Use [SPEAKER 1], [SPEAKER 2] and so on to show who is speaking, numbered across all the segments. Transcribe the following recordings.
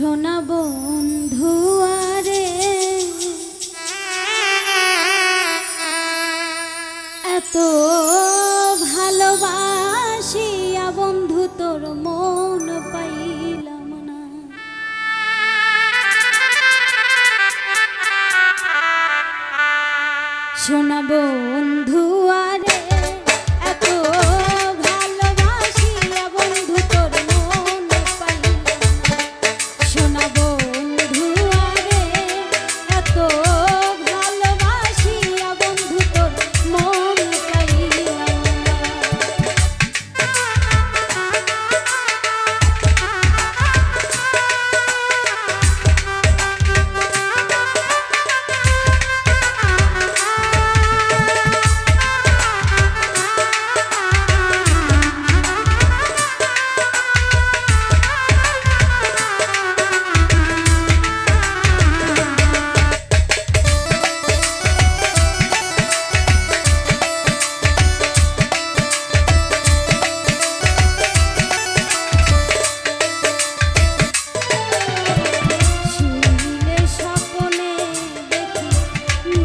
[SPEAKER 1] সোনা বন্ধু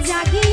[SPEAKER 1] জাগে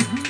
[SPEAKER 1] Mm-hmm.